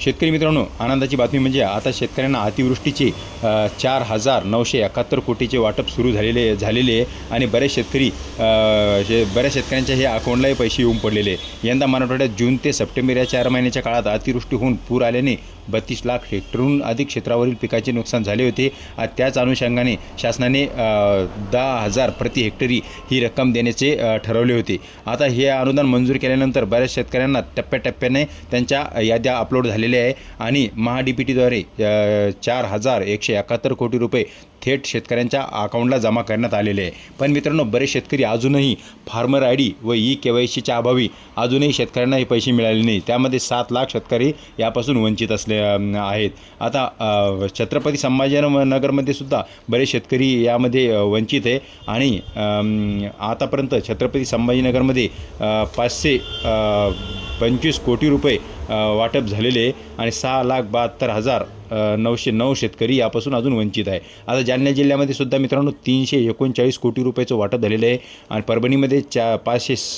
शेतकरी मित्रांनो आनंदाची बातमी म्हणजे आता शेतकऱ्यांना अतिवृष्टीचे चार हजार नऊशे एकाहत्तर कोटीचे वाटप सुरू झालेले झालेले आहे आणि बरेच शेतकरी जे बऱ्याच शेतकऱ्यांच्या हे अकाउंटलाही पैसे येऊन पडलेले यंदा मराठवाड्यात जून ते सप्टेंबर या चार महिन्याच्या काळात अतिवृष्टी होऊन पूर आल्याने बत्तीस लाख हेक्टरहून अधिक क्षेत्रावरील पिकाचे नुकसान झाले होते. त्याच अनुषंगाने शासनाने दहा हजार प्रति हेक्टरी ही रक्कम देण्याचे ठरवले होते. आता हे अनुदान मंजूर केल्यानंतर बऱ्याच शेतकऱ्यांना टप्प्याटप्प्याने त्यांच्या याद्या अपलोड झाल्या झालेले आहे. आणि महाडीपीटीद्वारे चार हजार एकशे एकाहत्तर कोटी रुपये थेट शेतकऱ्यांच्या अकाउंटला जमा करण्यात आलेले आहे. पण मित्रांनो बरेच शेतकरी अजूनही फार्मर आय डी व ई के वाय सीच्या अभावी अजूनही शेतकऱ्यांना हे पैसे मिळाले नाही. त्यामध्ये सात लाख शेतकरी यापासून वंचित असले आहेत. आता छत्रपती संभाजीनगरमध्ये सुद्धा बरेच शेतकरी यामध्ये वंचित आहे. आणि आतापर्यंत छत्रपती संभाजीनगरमध्ये पाचशे पंचवीस कोटी रुपये वाटप झालेले आहे. आणि सहा लाख बहात्तर हजार नऊशे नऊ शेतकरी यापासून अजून वंचित आहे. आता जालना जिल्ह्यामध्ये सुद्धा मित्रांनो तीनशे एकोणचाळीस कोटी रुपयाचं वाटप झालेलं आहे आणि परभणीमध्ये चा पाचशे स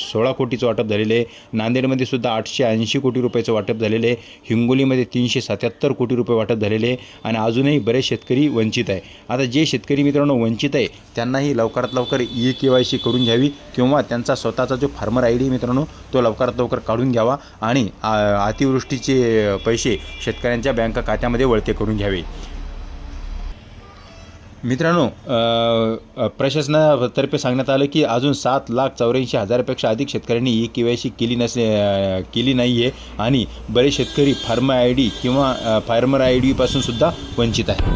सोळा कोटीचं वाटप झालेलं आहे. नांदेडमध्ये सुद्धा आठशे ऐंशी कोटी रुपयाचं वाटप झालेलं आहे. हिंगोलीमध्ये तीनशे सत्याहत्तर कोटी रुपये वाटप झालेले आहे आणि अजूनही बरेच शेतकरी वंचित आहे. आता जे शेतकरी मित्रांनो वंचित आहे त्यांनाही लवकरात लवकर ई के वाय सी करून घ्यावी किंवा त्यांचा स्वतःचा जो फार्मर आय डी मित्रांनो तो लवकरात लवकर काढून घ्यावा आणि अतिवृष्टीचे पैसे शेतकऱ्यांच्या बँका खात्यामध्ये वळते करून घ्यावे. मित्रांनो प्रशासनातर्फे सांगण्यात आलं की अजून सात लाख चौऱ्याऐंशी हजारापेक्षा अधिक शेतकऱ्यांनी ई के वाय सी केली नसले केली नाही आहे आणि बरेच शेतकरी फार्मर आय डी किंवा फार्मर आय डीपासून सुद्धा वंचित आहे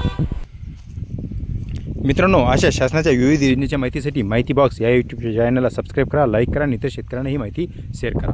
मित्रांनो अशा शासनाच्या विविध योजनेच्या माहितीसाठी माहिती बॉक्स या यूट्यूब चॅनलला सबस्क्राईब करा लाईक करा आणि इतर शेतकऱ्यांना ही माहिती शेअर करा.